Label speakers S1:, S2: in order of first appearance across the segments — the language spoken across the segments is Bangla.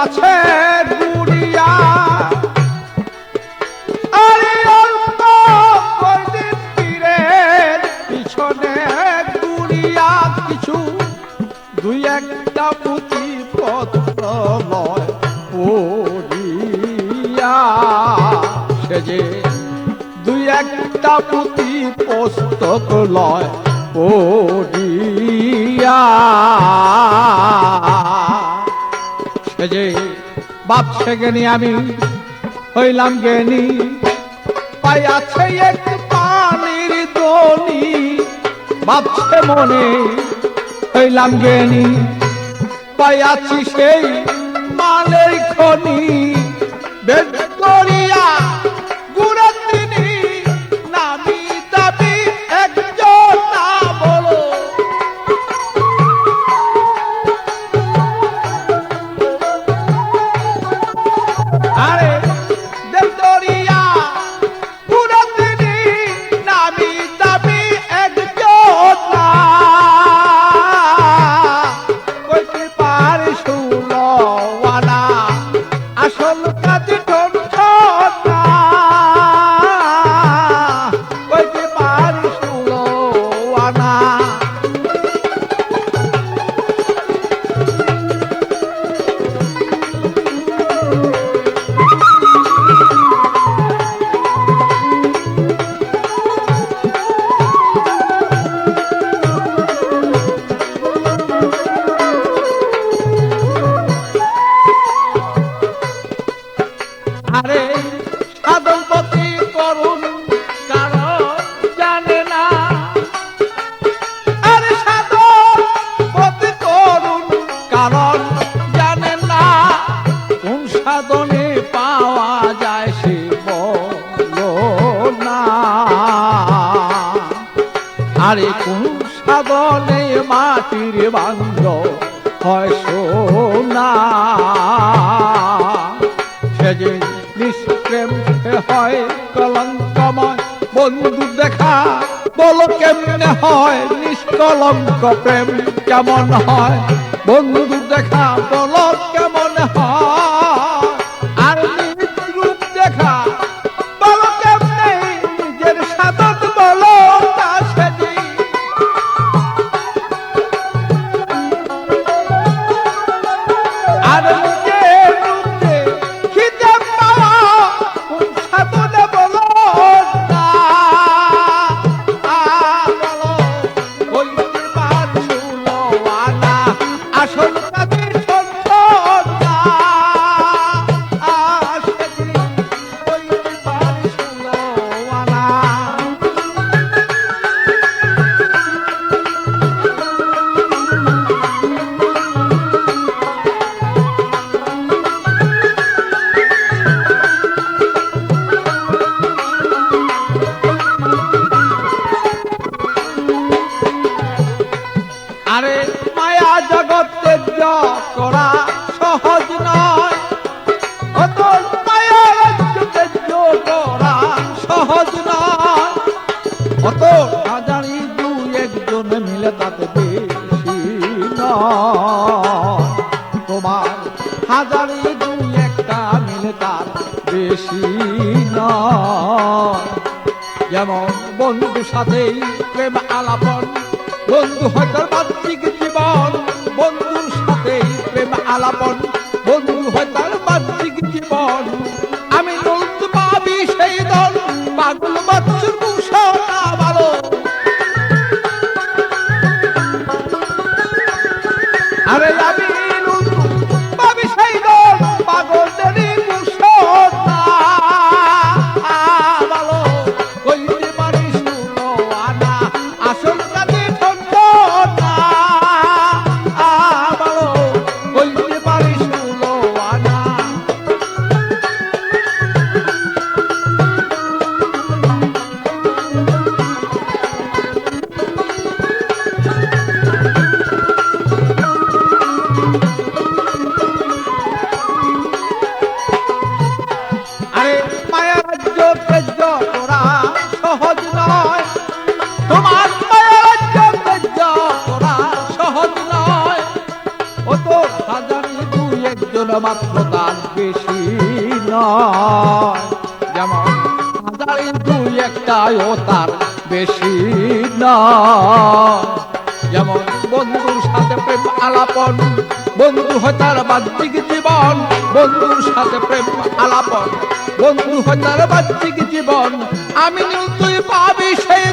S1: পীরের গুড়িয়া আরে পিছনে গুড়িয়া কিছু। দুই একটা পুঁথি পত্র লয় পড়িয়া। সে দুই একটা পুঁথি পুস্তক লয় পড়িয়া। সে বাপ সে জ্ঞানী, আমি হইলাম জ্ঞানী। পাইয়াছে এক পানির দনি ভাবছে মনে হইলাম জ্ঞানী। পাইয়াছি সেই মালের খনি, বেদ সাধনে মাটির বান্ধ হয় সোনা। সে যে নিষ্প্রেম হয় কলঙ্কময়। বন্ধু দেখা বলো কেমনে হয় নিষ্কলঙ্ক প্রেম কেমন হয়? বন্ধু দেখা বলো কেমন হয়? তোমার হাজারে দু একটা মিলে তার বেশি যেমন বন্ধুর সাথেই প্রেম আলাপন, বন্ধু হয়তো বাহ্যিক জীবন, বন্ধুর সাথেই প্রেম আলাপন। মাত্র তার বেশি নয়। যেমন হাজারে দুই একটাই ও তার বেশি নয়। যেমন বন্ধুর সাথে প্রেম আলাপন, বন্ধু হয় তার বাহ্যিক জীবন, বন্ধুর সাথে প্রেম আলাপন। বন্ধু হয় তার বাহ্যিক জীবন আমি তুই পাবি সেই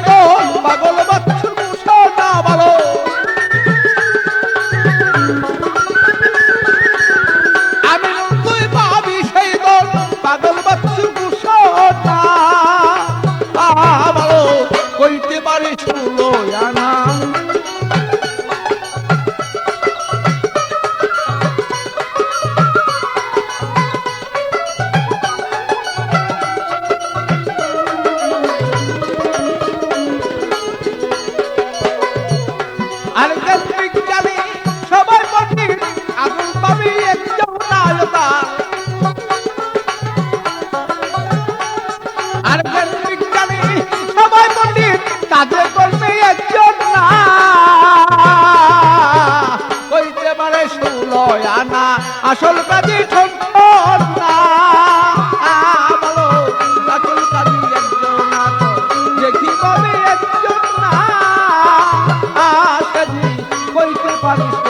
S1: আসল কাজে ঠন না বলো আসল কাজে একজন না দেখি পাবে একজন না কাজী কইতে পারি